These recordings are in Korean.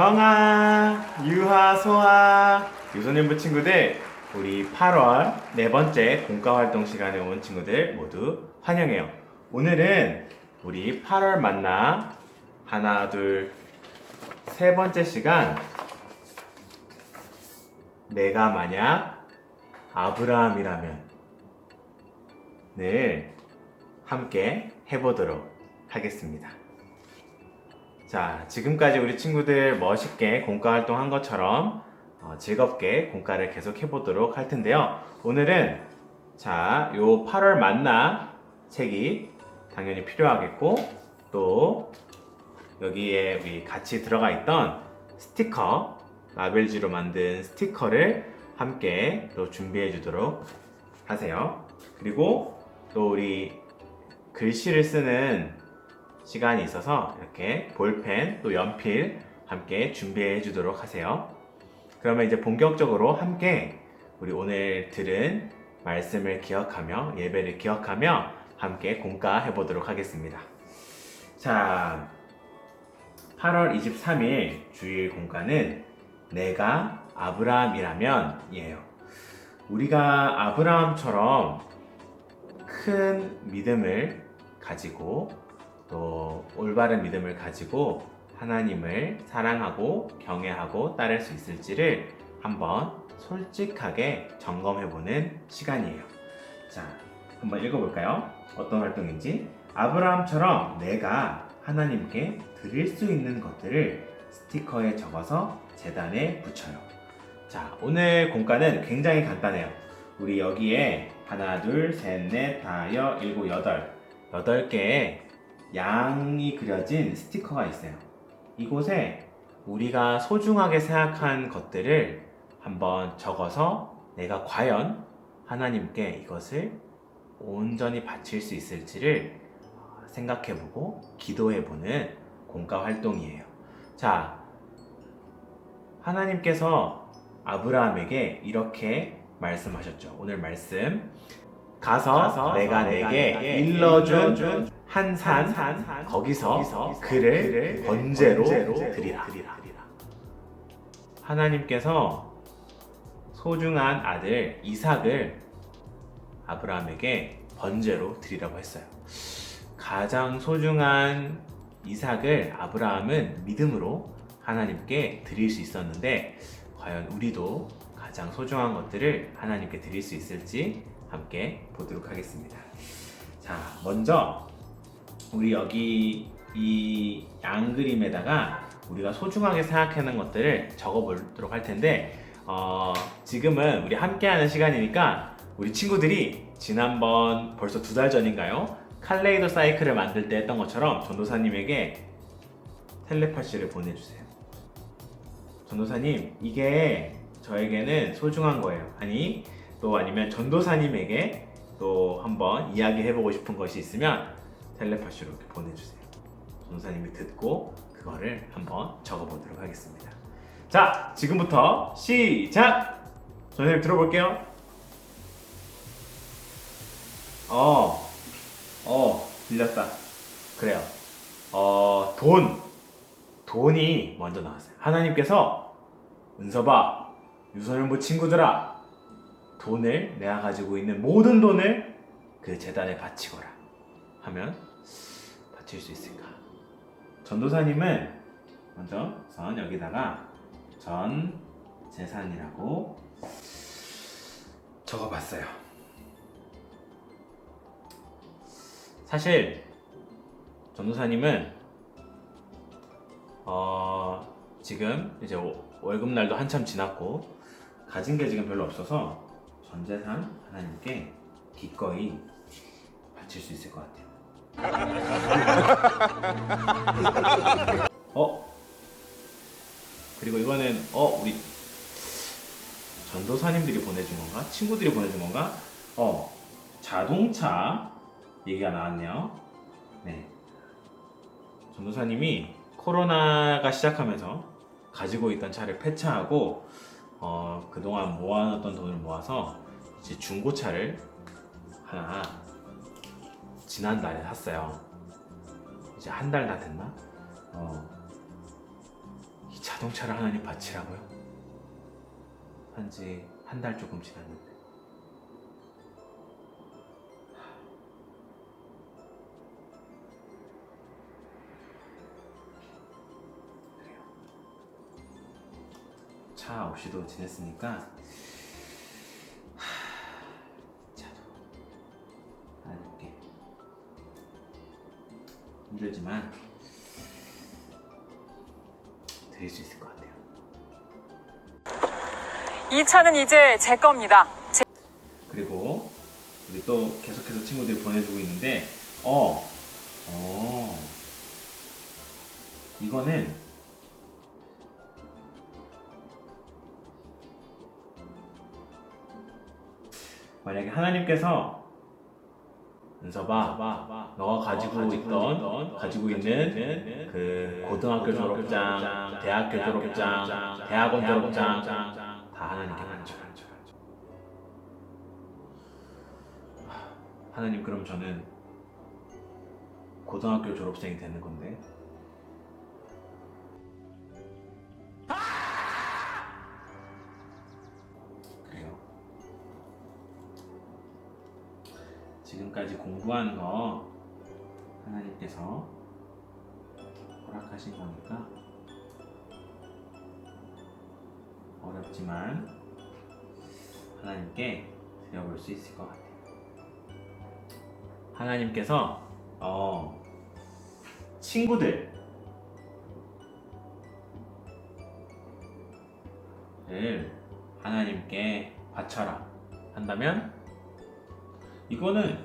정아, 유하, 소아, 유소년부 친구들, 우리 8월 네 번째 공과 활동 시간에 온 친구들 모두 환영해요. 오늘은 우리 8월 만나 하나, 둘, 세 번째 시간 내가 만약 아브라함이라면 늘 함께 해보도록 하겠습니다. 자, 지금까지 우리 친구들 멋있게 공과 활동한 것처럼 어, 즐겁게 공과를 계속 해보도록 할 텐데요. 오늘은 자, 요 8월 만나 책이 당연히 필요하겠고 또 여기에 우리 같이 들어가 있던 스티커 라벨지로 만든 스티커를 함께 또 준비해 주도록 하세요. 그리고 또 우리 글씨를 쓰는 시간이 있어서 이렇게 볼펜 또 연필 함께 준비해 주도록 하세요. 그러면 이제 본격적으로 함께 우리 오늘 들은 말씀을 기억하며 예배를 기억하며 함께 공과 해 보도록 하겠습니다. 자, 8월 23일 주일 공과는 내가 아브라함이라면 이에요. 우리가 아브라함처럼 큰 믿음을 가지고 또 올바른 믿음을 가지고 하나님을 사랑하고 경외하고 따를 수 있을지를 한번 솔직하게 점검해보는 시간이에요. 자, 한번 읽어볼까요? 어떤 활동인지. 아브라함처럼 내가 하나님께 드릴 수 있는 것들을 스티커에 적어서 재단에 붙여요. 자, 오늘 공과는 굉장히 간단해요. 우리 여기에 하나, 둘, 셋, 넷, 다, 여, 일곱, 여덟, 여덟 개의 양이 그려진 스티커가 있어요. 이곳에 우리가 소중하게 생각한 것들을 한번 적어서 내가 과연 하나님께 이것을 온전히 바칠 수 있을지를 생각해보고 기도해보는 공과 활동이에요. 자, 하나님께서 아브라함에게 이렇게 말씀하셨죠. 오늘 말씀. 가서, 가서 내가 내가 내게 내게 일러준 일러준 한 산, 산, 산, 거기서, 그를 번제로 드리라. 하나님께서 소중한 아들 이삭을 아브라함에게 번제로 드리라고 했어요. 가장 소중한 이삭을 아브라함은 믿음으로 하나님께 드릴 수 있었는데 과연 우리도 가장 소중한 것들을 하나님께 드릴 수 있을지 함께 보도록 하겠습니다. 자, 먼저 우리 여기 이 양 그림에다가 우리가 소중하게 생각하는 것들을 적어보도록 할 텐데 어, 지금은 우리 함께하는 시간이니까 우리 친구들이 지난번 벌써 두 달 전인가요? 칼레이더 사이클을 만들 때 했던 것처럼 전도사님에게 텔레파시를 보내주세요. 전도사님, 이게 저에게는 소중한 거예요. 아니, 또 아니면 전도사님에게 또 한번 이야기해보고 싶은 것이 있으면 텔레파시로 이렇게 보내주세요. 전도사님이 듣고 그거를 한번 적어보도록 하겠습니다. 자, 지금부터 시작! 선생님 들어볼게요. 어, 어, 들렸다. 그래요. 어, 돈. 돈이 먼저 나왔어요. 하나님께서 은서봐, 유소년부 친구들아, 돈을 내가 가지고 있는 모든 돈을 그 재단에 바치거라. 하면 바칠 수 있을까? 전도사님은 먼저 선 여기다가 전 재산이라고 적어봤어요. 사실 전도사님은 어, 지금 이제 오- 월급 날도 한참 지났고 가진 게 지금 별로 없어서 전 재산 하나님께 기꺼이 바칠 수 있을 것 같아요. 어? 그리고 이거는 어 우리 전도사님들이 보내준 건가? 친구들이 보내준 건가? 어 자동차 얘기가 나왔네요. 네. 전도사님이 코로나가 시작하면서 가지고 있던 차를 폐차하고 어, 그동안 모아놨던 돈을 모아서 이제 중고차를 하나 지난달에 샀어요. 이제 한 달 다 됐나? 어, 이 자동차를 하나님 바치라고요? 한지 한 달 조금 지났는데. 차 없이도 지냈으니까 힘들지만 드릴 수 있을 것 같아요. 이 차는 이제 제 겁니다. 제- 그리고 우리 또 계속해서 친구들이 보내주고 있는데 어, 어, 이거는 만약에 하나님께서 은서봐, 너가 가지고, 있던, 가지고 있는 그 고등학교 졸업장, 대학교 졸업장, 대학원 졸업장 다 하나님께 바쳐. 하나님 그럼 저는 고등학교 졸업생이 되는 건데 지금까지 공부한 거 하나님께서 허락하신 거니까 어렵지만 하나님께 드려볼 수 있을 것 같아요. 하나님께서 어, 친구들 을 하나님께 바쳐라 한다면 이거는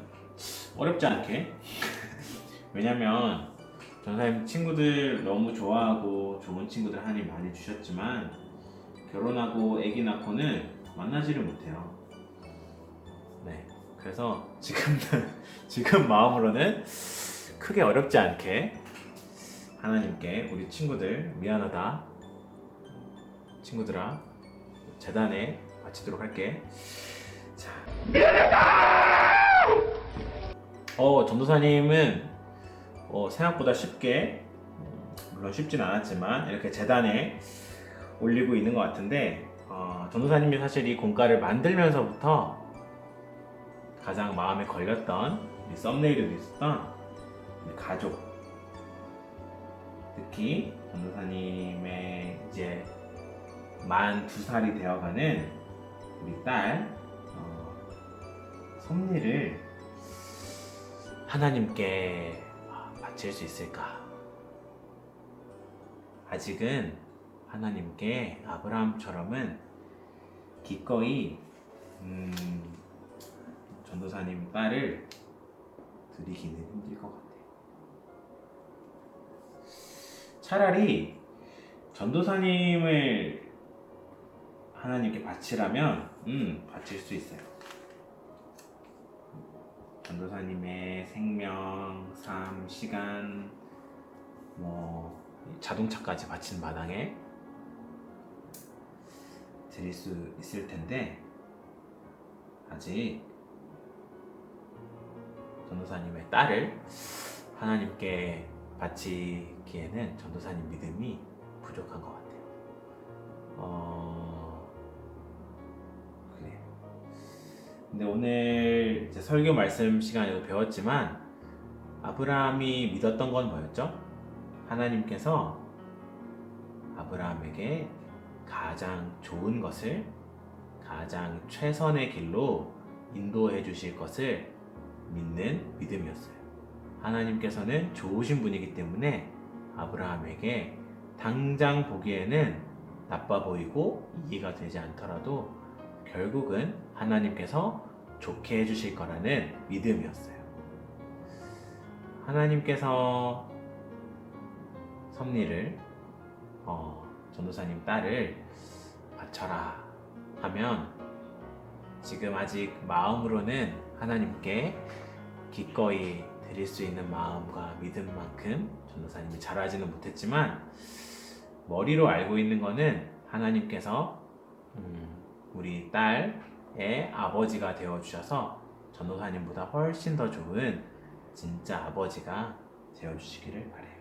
어렵지 않게 왜냐면 전사님 친구들 너무 좋아하고 좋은 친구들 하나님 많이 주셨지만 결혼하고 아기 낳고는 만나지를 못해요. 네. 그래서 지금 지금 마음으로는 크게 어렵지 않게 하나님께 우리 친구들 미안하다 친구들아 재단에 바치도록 할게. 자. 어 전도사님은 어, 생각보다 쉽게 음, 물론 쉽진 않았지만 이렇게 재단에 올리고 있는 것 같은데 어, 전도사님이 사실 이 공과를 만들면서부터 가장 마음에 걸렸던 이 썸네일에도 있었던 가족. 특히 전도사님의 이제 만 두 살이 되어가는 우리 딸 어, 섭리를 하나님께 바칠 수 있을까? 아직은 하나님께 아브라함처럼은 기꺼이 음, 전도사님 딸을 드리기는 힘들 것 같아요. 차라리 전도사님을 하나님께 바치라면 음 바칠 수 있어요. 전도사님의 생명, 삶, 시간, 뭐 자동차까지 바친 마당에 드릴 수 있을 텐데 아직 전도사님의 딸을 하나님께 바치기에는 전도사님 믿음이 부족한 것 같아요. 어, 근데 오늘 설교 말씀 시간에도 배웠지만 아브라함이 믿었던 건 뭐였죠? 하나님께서 아브라함에게 가장 좋은 것을 가장 최선의 길로 인도해 주실 것을 믿는 믿음이었어요. 하나님께서는 좋으신 분이기 때문에 아브라함에게 당장 보기에는 나빠 보이고 이해가 되지 않더라도 결국은 하나님께서 좋게 해주실 거라는 믿음이었어요. 하나님께서 섭리를 어, 전도사님 딸을 바쳐라 하면 지금 아직 마음으로는 하나님께 기꺼이 드릴 수 있는 마음과 믿음만큼 전도사님이 잘하지는 못했지만 머리로 알고 있는 거는 하나님께서 음, 우리 딸의 아버지가 되어 주셔서 전도사님보다 훨씬 더 좋은 진짜 아버지가 되어 주시기를 바래요.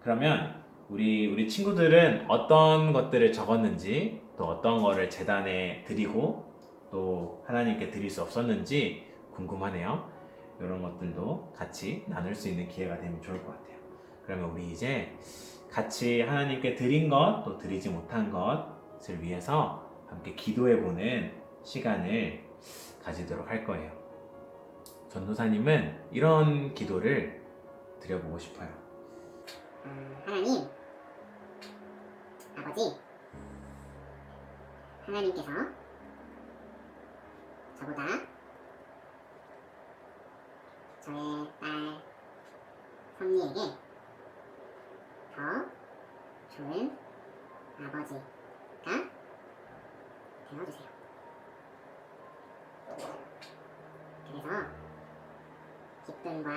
그러면 우리 우리 친구들은 어떤 것들을 적었는지 또 어떤 거를 재단에 드리고 또 하나님께 드릴 수 없었는지 궁금하네요. 이런 것들도 같이 나눌 수 있는 기회가 되면 좋을 것 같아요. 그러면 우리 이제 같이 하나님께 드린 것 또 드리지 못한 것을 위해서 함께 기도해 보는 시간을 가지도록 할 거예요. 전도사님은 이런 기도를 드려보고 싶어요. 음, 하나님, 아버지, 하나님께서 저보다 저의 딸 선미에게 더 좋은 아버지 가 되어주세요. 그래서 기쁨과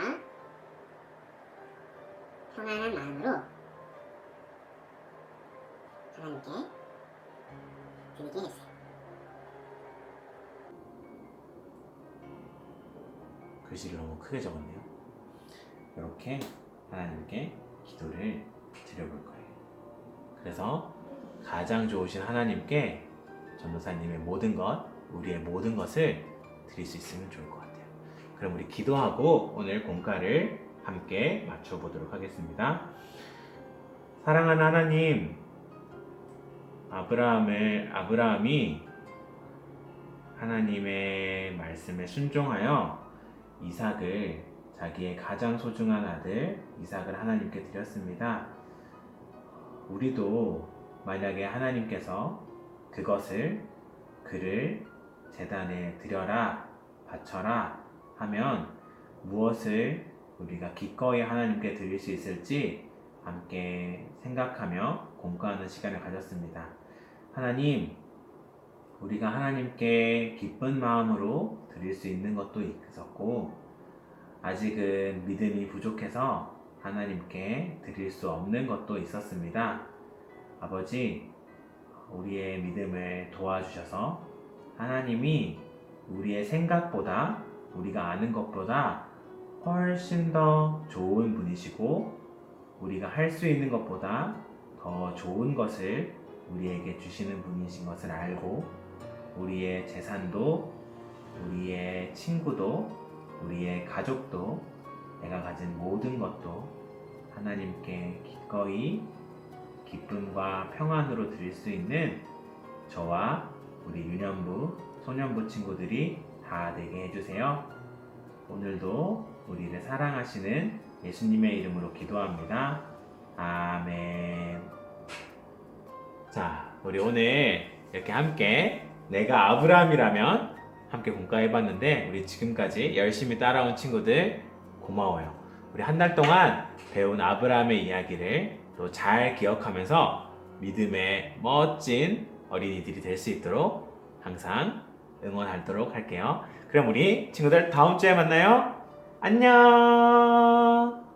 평안한 마음으로 하나님께 드리게 해주세요. 글씨를 너무 크게 적었네요. 이렇게 하나님께 기도를 드려볼 거예요. 그래서 가장 좋으신 하나님께 전도사님의 모든 것, 우리의 모든 것을 드릴 수 있으면 좋을 것 같아요. 그럼 우리 기도하고 오늘 공과를 함께 맞춰보도록 하겠습니다. 사랑하는 하나님, 아브라함을 아브라함이 하나님의 말씀에 순종하여 이삭을 자기의 가장 소중한 아들 이삭을 하나님께 드렸습니다. 우리도 만약에 하나님께서 그것을 그를 재단에 드려라 바쳐라 하면 무엇을 우리가 기꺼이 하나님께 드릴 수 있을지 함께 생각하며 공부하는 시간을 가졌습니다. 하나님, 우리가 하나님께 기쁜 마음으로 드릴 수 있는 것도 있었고, 아직은 믿음이 부족해서 하나님께 드릴 수 없는 것도 있었습니다. 아버지, 우리의 믿음을 도와주셔서 하나님이 우리의 생각보다 우리가 아는 것보다 훨씬 더 좋은 분이시고 우리가 할 수 있는 것보다 더 좋은 것을 우리에게 주시는 분이신 것을 알고 우리의 재산도 우리의 친구도 우리의 가족도 내가 가진 모든 것도 하나님께 기꺼이 기쁨과 평안으로 드릴 수 있는 저와 우리 유년부, 소년부 친구들이 다 되게 해주세요. 오늘도 우리를 사랑하시는 예수님의 이름으로 기도합니다. 아멘. 자, 우리 오늘 이렇게 함께 내가 아브라함이라면 함께 공부해봤는데 우리 지금까지 열심히 따라온 친구들 고마워요. 우리 한 달 동안 배운 아브라함의 이야기를 또 잘 기억하면서 믿음의 멋진 어린이들이 될 수 있도록 항상 응원하도록 할게요. 그럼 우리 친구들 다음 주에 만나요. 안녕!